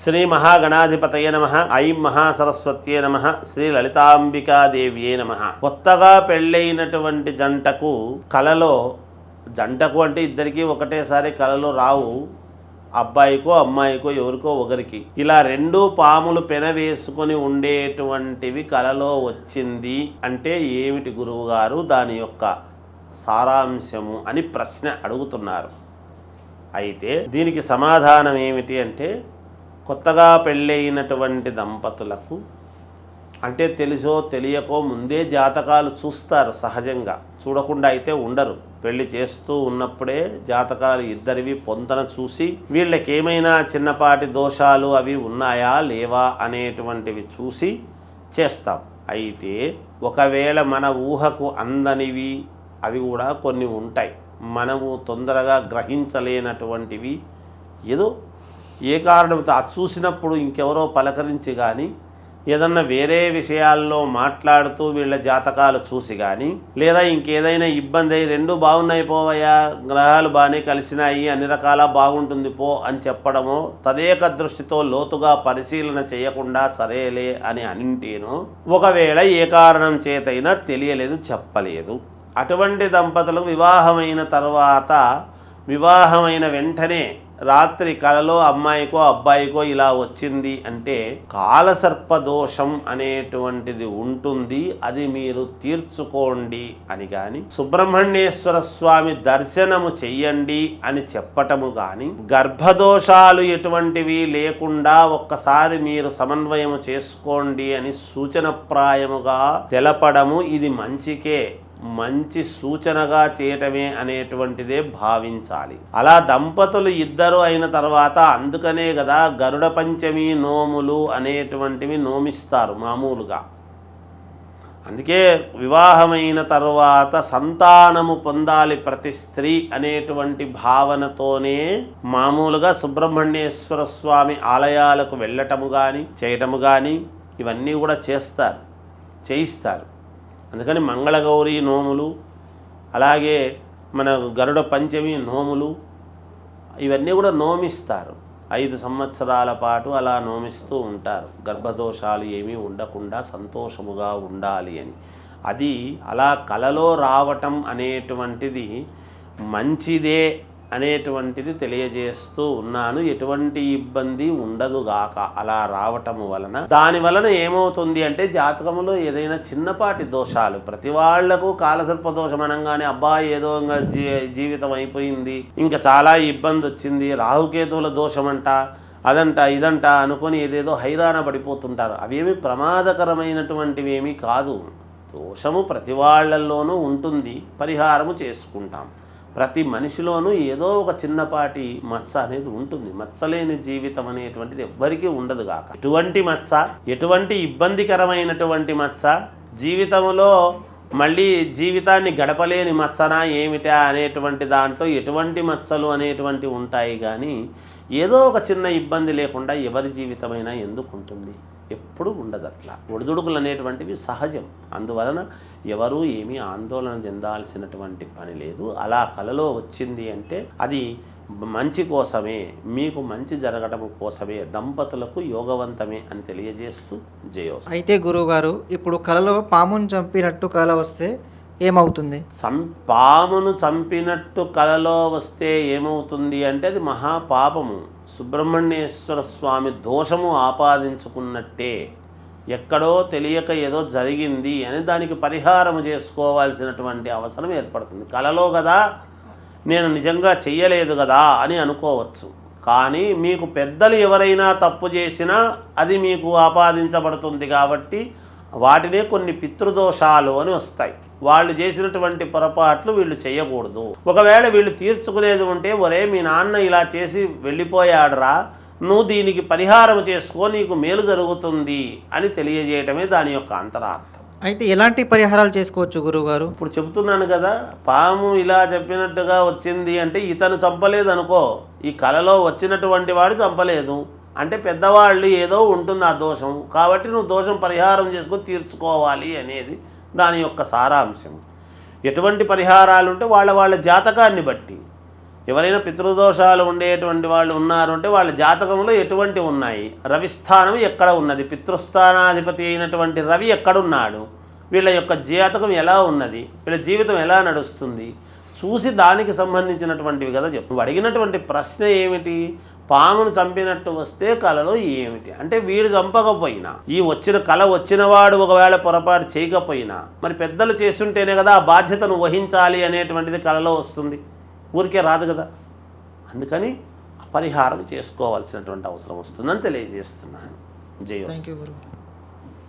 శ్రీ మహాగణాధిపతయ నమ ఐం మహాసరస్వత్యే నమ శ్రీ లలితాంబికాదేవ్యే నమ. కొత్తగా పెళ్ళైనటువంటి జంటకు కలలో జంటకు అంటే ఇద్దరికీ ఒకటేసారి కలలో రావు అబ్బాయికో అమ్మాయికో ఎవరికో ఒకరికి. ఇలా రెండు పాములు పెనవేసుకొని ఉండేటువంటివి కలలో వచ్చింది అంటే ఏమిటి గురువుగారు? దాని యొక్క సారాంశము అని ప్రశ్న అడుగుతున్నారు. అయితే దీనికి సమాధానం ఏమిటి అంటే కొత్తగా పెళ్ళైనటువంటి దంపతులకు అంటే తెలుసో తెలియకో ముందే జాతకాలు చూస్తారు సహజంగా. చూడకుండా అయితే ఉండరు. పెళ్ళి చేస్తూ ఉన్నప్పుడే జాతకాలు ఇద్దరివి పొంతన చూసి వీళ్ళకి ఏమైనా చిన్నపాటి దోషాలు అవి ఉన్నాయా లేవా అనేటువంటివి చూసి చేస్తాం. అయితే ఒకవేళ మన ఊహకు అందనివి అవి కూడా కొన్ని ఉంటాయి. మనము తొందరగా గ్రహించలేనటువంటివి ఏదో ఏ కారణంతో అది చూసినప్పుడు ఇంకెవరో పలకరించి కానీ ఏదన్నా వేరే విషయాల్లో మాట్లాడుతూ వీళ్ళ జాతకాలు చూసి కానీ లేదా ఇంకేదైనా ఇబ్బంది అయ్యి రెండు బాగున్నాయి పోవయ్యా గ్రహాలు బాగానే కలిసినాయి అన్ని రకాల బాగుంటుంది పో అని చెప్పడమో తదేక దృష్టితో లోతుగా పరిశీలన చేయకుండా సరేలే అని అనింటేను ఒకవేళ ఏ కారణం చేతైనా తెలియలేదు చెప్పలేదు. అటువంటి దంపతులు వివాహమైన తర్వాత వివాహమైన వెంటనే రాత్రి కలలో అమ్మాయికో అబ్బాయికో ఇలా వచ్చింది అంటే కాలసర్ప దోషం అనేటువంటిది ఉంటుంది. అది మీరు తీర్చుకోండి అని కానీ సుబ్రహ్మణ్యేశ్వర స్వామి దర్శనము చెయ్యండి అని చెప్పటము కానీ గర్భదోషాలు ఎటువంటివి లేకుండా ఒక్కసారి మీరు సమన్వయము చేసుకోండి అని సూచనప్రాయముగా తెలపడము ఇది మంచికే. మంచి సూచనగా చేయటమే అనేటువంటిదే భావించాలి. అలా దంపతులు ఇద్దరు అయిన తర్వాత అందుకనే కదా గరుడ పంచమి నోములు అనేటువంటివి నోమిస్తారు మామూలుగా. అందుకే వివాహమైన తర్వాత సంతానము పొందాలి ప్రతి స్త్రీ అనేటువంటి భావనతోనే మామూలుగా సుబ్రహ్మణ్యేశ్వర స్వామి ఆలయాలకు వెళ్ళటము కానీ చేయటము కానీ ఇవన్నీ కూడా చేస్తారు చేయిస్తారు. అందుకని మంగళగౌరి నోములు అలాగే మన గరుడ పంచమి నోములు ఇవన్నీ కూడా నోమిస్తారు. ఐదు సంవత్సరాల పాటు అలా నోమిస్తూ ఉంటారు. గర్భదోషాలు ఏమీ ఉండకుండా సంతోషముగా ఉండాలి అని. అది అలా కలలో రావటం అనేటువంటిది మంచిదే అనేటువంటిది తెలియజేస్తూ ఉన్నాను. ఎటువంటి ఇబ్బంది ఉండదుగాక అలా రావటం వలన. దాని వలన ఏమవుతుంది అంటే జాతకంలో ఏదైనా చిన్నపాటి దోషాలు. ప్రతి వాళ్ళకు కాలసర్ప దోషం అనగానే అబ్బా ఏదో జీ జీవితం అయిపోయింది. ఇంకా చాలా ఇబ్బంది వచ్చింది. రాహుకేతువుల దోషమంట అదంట ఇదంట అనుకొని ఏదేదో హైరాణ పడిపోతుంటారు. అవేమి ప్రమాదకరమైనటువంటివి ఏమీ కాదు. దోషము ప్రతి వాళ్ళల్లోనూ ఉంటుంది. పరిహారము చేసుకుంటాం. ప్రతి మనిషిలోనూ ఏదో ఒక చిన్నపాటి మచ్చ అనేది ఉంటుంది. మచ్చలేని జీవితం అనేటువంటిది ఎవ్వరికీ ఉండదు కాక ఎటువంటి మచ్చ ఎటువంటి ఇబ్బందికరమైనటువంటి మచ్చ జీవితంలో మళ్ళీ జీవితాన్ని గడపలేని మచ్చనా ఏమిటా అనేటువంటి దాంట్లో ఎటువంటి మచ్చలు అనేటువంటి ఉంటాయి కానీ ఏదో ఒక చిన్న ఇబ్బంది లేకుండా ఎవరి జీవితమైనా ఎందుకు ఉంటుంది ఎప్పుడు ఉండదు అట్లా. ఒడిదుడుకులు అనేటువంటివి సహజం. అందువలన ఎవరూ ఏమీ ఆందోళన చెందాల్సినటువంటి పని లేదు. అలా కలలో వచ్చింది అంటే అది మంచి కోసమే మీకు మంచి జరగడం కోసమే దంపతులకు యోగవంతమే అని తెలియజేస్తూ జయోస్. అయితే గురువుగారు ఇప్పుడు కలలో పామును చంపినట్టు కల వస్తే ఏమవుతుంది? సం పామును చంపినట్టు కలలో వస్తే ఏమవుతుంది అంటే అది మహాపాపము. సుబ్రహ్మణ్యేశ్వర స్వామి దోషము ఆపాదించుకున్నట్టే ఎక్కడో తెలియక ఏదో జరిగింది అని దానికి పరిహారం చేసుకోవాల్సినటువంటి అవసరం ఏర్పడుతుంది. కలలో కదా నేను నిజంగా చెయ్యలేదు కదా అని అనుకోవచ్చు. కానీ మీకు పెద్దలు ఎవరైనా తప్పు చేసినా అది మీకు ఆపాదించబడుతుంది కాబట్టి వాటినే కొన్ని పితృదోషాలు అని వస్తాయి. వాళ్ళు చేసినటువంటి పొరపాట్లు వీళ్ళు చేయకూడదు. ఒకవేళ వీళ్ళు తీర్చుకునేది ఉంటే ఒరే మీ నాన్న ఇలా చేసి వెళ్ళిపోయాడురా నువ్వు దీనికి పరిహారం చేసుకో నీకు మేలు జరుగుతుంది అని తెలియజేయటమే దాని యొక్క అంతరార్థం. అయితే ఎలాంటి పరిహారాలు చేసుకోవచ్చు గురువుగారు? ఇప్పుడు చెబుతున్నాను కదా పాము ఇలా చెప్పినట్టుగా వచ్చింది అంటే ఇతను చంపలేదు అనుకో ఈ కళలో వచ్చినటువంటి వాడు చంపలేదు. అంటే పెద్దవాళ్ళు ఏదో ఉంటుంది ఆ దోషం. కాబట్టి నువ్వు దోషం పరిహారం చేసుకొని తీర్చుకోవాలి అనేది దాని యొక్క సారాంశం ఎటువంటి పరిహారాలు ఉంటే వాళ్ళ వాళ్ళ జాతకాన్ని బట్టి. ఎవరైనా పితృదోషాలు ఉండేటువంటి వాళ్ళు ఉన్నారు అంటే వాళ్ళ జాతకంలో ఎటువంటి ఉన్నాయి? రవిస్థానం ఎక్కడ ఉన్నది? పితృస్థానాధిపతి అయినటువంటి రవి ఎక్కడున్నాడు? వీళ్ళ యొక్క జాతకం ఎలా ఉన్నది? వీళ్ళ జీవితం ఎలా నడుస్తుంది? చూసి దానికి సంబంధించినటువంటివి కదా చెప్పు. అడిగినటువంటి ప్రశ్న ఏమిటి? పామును చంపినట్టు వస్తే కళలో ఏమిటి? అంటే వీడు చంపకపోయినా ఈ వచ్చిన కళ వచ్చిన వాడు ఒకవేళ పొరపాటు చేయకపోయినా మరి పెద్దలు చేస్తుంటేనే కదా ఆ బాధ్యతను వహించాలి అనేటువంటిది కళలో వస్తుంది. ఊరికే రాదు కదా. అందుకని పరిహారం చేసుకోవాల్సినటువంటి అవసరం వస్తుందని తెలియజేస్తున్నాను. జయ